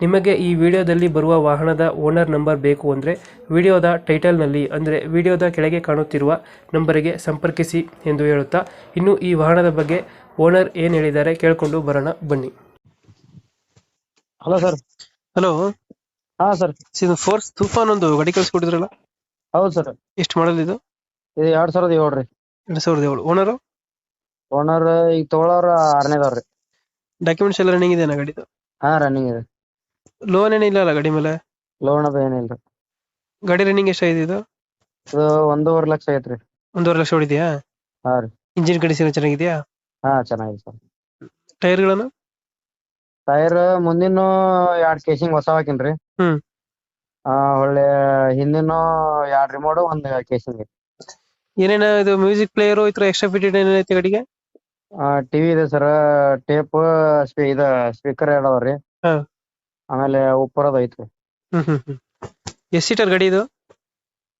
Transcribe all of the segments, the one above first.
ನಿಮಗೆ ಈ ವಿಡಿಯೋದಲ್ಲಿ ಬರುವ ವಾಹನದ ಓನರ್ ನಂಬರ್ ಬೇಕು ಅಂದರೆ ವಿಡಿಯೋದ ಟೈಟಲ್ನಲ್ಲಿ ಅಂದರೆ ವಿಡಿಯೋದ ಕೆಳಗೆ ಕಾಣುತ್ತಿರುವ ನಂಬರಿಗೆ ಸಂಪರ್ಕಿಸಿ ಎಂದು ಹೇಳುತ್ತಾ ಇನ್ನು ಈ ವಾಹನದ ಬಗ್ಗೆ ಓನರ್ ಏನು ಹೇಳಿದ್ದಾರೆ ಕೇಳಿಕೊಂಡು ಬರೋಣ ಬನ್ನಿ. Hello sir. ಹಲೋ. ಹಾ ಸರ್. ಇದು ಫೋರ್ಸ್ ತುಫಾನ್ ಒಂದು ಗಡಿ ಕಳಿಸ್ಕೊಟ್ಟಿದ್ರಲ್ಲ? ಹೌದು ಸರ್. ಎಷ್ಟು ಮಾಡಲ್ ಇದು? ಇದು ಎರಡ್ ಸಾವಿರದ ಏಳು ರೀ. ಎರಡು ಸಾವಿರದ ಏಳು. ಓನರು? ಓನರ್ ಈಗ ತಗೊಳೋರ್ ಆರನೇದವ್ರಿ ಡಾಕ್ಯುಮೆಂಟ್ಸ್ ಎಲ್ಲ ರನ್ನಿಂಗ್ ಇದೆಯಾ ಗಾಡಿದು? ಹಾ ರನ್ನಿಂಗ್ ಇದೆ. ಲೋನ್ ಏನಿಲ್ಲ ಅಲ್ಲ ಗಾಡಿ ಮೇಲೆ? ಲೋನ್ ಅದು ಏನಿಲ್ಲ ಗಾಡಿ ರನ್ನಿಂಗ್ ಎಷ್ಟಾಗಿದೆ ಇದು? ಇದು ಒಂದೂವರೆ ಲಕ್ಷ ಐತ್ರಿ. ಒಂದೂವರೆ ಲಕ್ಷ ಹೊಡಿದ್ಯಾ? ಹಾ ರೀ. ಇಂಜಿನ್ ಕಂಡೀಷನ್ ಚೆನ್ನಾಗಿದೆಯಾ? ಹಾ ಚೆನ್ನಾಗಿದೆ ಸರ್. ಟೈರ್ಗಳನ್ನು ಟೈರ್ ಮುಂದಿನ ಎರಡ್ ಕೇಸಿಂಗ್ ಹೊಸ ಹಾಕಿನ್ರಿ ಹ್ಮ್. ಆ ಒಳ್ಳೆ ಹಿಂದಿನ ಎರಡ್ ರಿಮೋಟ್ ಒಂದ್ ಕೇಸಿಂಗ್ ಐತಿ. ಏನೇನ ಇದು ಮ್ಯೂಸಿಕ್ ಪ್ಲೇಯರ್ ಈ ತರ ಎಕ್ಸ್ಟ್ರಾ ಫಿಟೆಡ್ ಗಡಿಗೆ? ಗಾಡಿಗೆ ಟಿವಿ ಇದೆ ಸರ್ ಟೇಪ್ ಇದ ಸ್ಪೀಕರ್ ಎರಡ್ ಅದಾವ್ರಿ ಹಾ. ಆಮೇಲೆ ಉಪ್ಪರದ ಐತ್ರಿ. ಹ್ಮ್ ಹ್ಮ್ ಹ್ಮ್. ಎಷ್ಟ್ ಸೀಟರ್ ಗಾಡಿ ಇದು?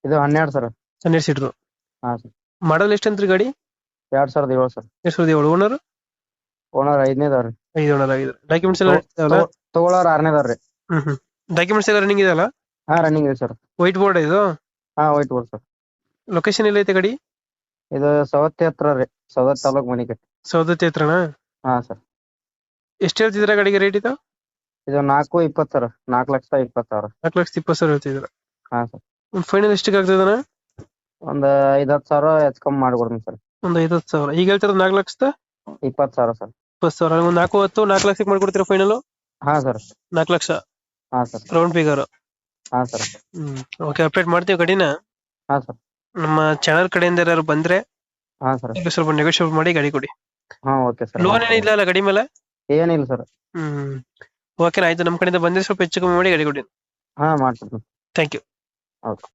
ಇದು ಹನ್ನೆರಡು ಸರ್. ಹನ್ನೆರಡು ಸೀಟರ್. ಹಾ ಸರ್. ಮಾಡಲ್ ಎಷ್ಟಂತ್ರಿ ಗಾಡಿ? ಎರಡ್ ಸಾವಿರದ ಏಳು ಸರ್. ಎರಡ್ ಸಾವಿರದ ಏಳು. ಓನರ್? ಓನರ್ ಐದನೇದವ್ರಿ ಐದು ಓನರ್ ಆಗಿದೆ ಡಾಕ್ಯುಮೆಂಟ್ಸ್ ಎಲ್ಲ ತಗೊ- ತಗೊಳೋರ್ ಆರನೇದವ್ರಿ ಹ್ಮ್ ಹ್ಮ್. ಡಾಕ್ಯುಮೆಂಟ್ಸ್ ಎಲ್ಲ ರನ್ನಿಂಗ್ ಇದೆಯಲ್ಲ? ಹಾ ರನ್ನಿಂಗ್ ಇದೆ ಸರ್. ವೈಟ್ ಬೋರ್ಡ್ ಇದು? ಹಾ ವೈಟ್ ಬೋರ್ಡ್ ಸರ್. ಲೊಕೇಶನ್ ಎಲ್ಲೈತೆ ಗಾಡಿ? ಇದು ಸವತ್ತಿ ಹತ್ರ ರೀ. ಸವತ್ ತಾಲೂಕ್ ಮನಿಕಟ್ಟಿ ಸೌದತ್ತಿ ಹತ್ರನಾ? ಹಾ ಸರ್. ಎಷ್ಟು ಹೇಳ್ತಿದ್ರ ಗಾಡಿಗೆ ರೇಟ್ ಇದು? ಇದು ನಾಲ್ಕು ಇಪ್ಪತ್ತು ಸರ್ ನಾಲ್ಕು ಲಕ್ಷ ಇಪ್ಪತ್ತು ಸಾವಿರ ನಾಲ್ಕು ಲಕ್ಷದ ಇಪ್ಪತ್ತು ಸಾವಿರ ಹೇಳ್ತಿದ್ರ ಹಾ ಸರ್. ಫೈನಲ್ ಎಷ್ಟಕ್ಕೆ ಆಗ್ತದನ ಒಂದು ಐದ್ ಹತ್ತು ಸಾವಿರ ಹೆಚ್ಚು ಕಮ್ಮಿ ಮಾಡ್ಕೊಡ್ತೀನಿ ಸರ್. ಒಂದು ಐವತ್ತು ಸಾವಿರ. ಈಗ ಹೇಳ್ತಿರೋದು ನಾಲ್ಕು ಲಕ್ಷದ? ಇಪ್ಪತ್ತು ಸಾವಿರ ಸರ್. ಇಪ್ಪತ್ತು ಸಾವಿರ. ಒಂದು ನಾಲ್ಕು ಹತ್ತು ನಾಲ್ಕು ಲಕ್ಷಕ್ಕೆ ಮಾಡ್ಕೊಡ್ತೀರಾ ಫೈನಲ್ ಹಾ ಸರ್. ನಾಲ್ಕು ಲಕ್ಷ? ಹಾ ಸರ್. ರೌಂಡ್ ಫಿಗರ್ ಹಾ ಸರ್. ಹ್ಮ್. ಓಕೆ ಅಪ್ಡೇಟ್ ಮಾಡ್ತೀವಿ ಗಾಡಿನ ಹಾ ಸರ್. ನಮ್ಮ ಚಾನಲ್ ಕಡೆಯಿಂದ ಯಾರು ಬಂದ್ರೆ ಹಾ ಸರ್. ಈಗ ಸ್ವಲ್ಪ ನೆಗೋಷಿಯೇಟ್ ಮಾಡಿ ಗಾಡಿ ಕೊಡಿ. ಹಾ ಓಕೆ ಸರ್. ಲೋನ್ ಏನಿಲ್ಲ ಅಲ್ಲ ಗಾಡಿ ಮೇಲೆ? ಏನಿಲ್ಲ ಸರ್. ಹ್ಮ್. ಓಕೆ ಆಯ್ತು. ನಮ್ಮ ಕಡೆಯಿಂದ ಬಂದ್ರೆ ಸ್ವಲ್ಪ ಹೆಚ್ಚು ಕಮ್ಮಿ ಮಾಡಿ ಗಾಡಿ ಕೊಡಿ ಹಾ ಮಾಡ್ತೀನಿ. Thank you okay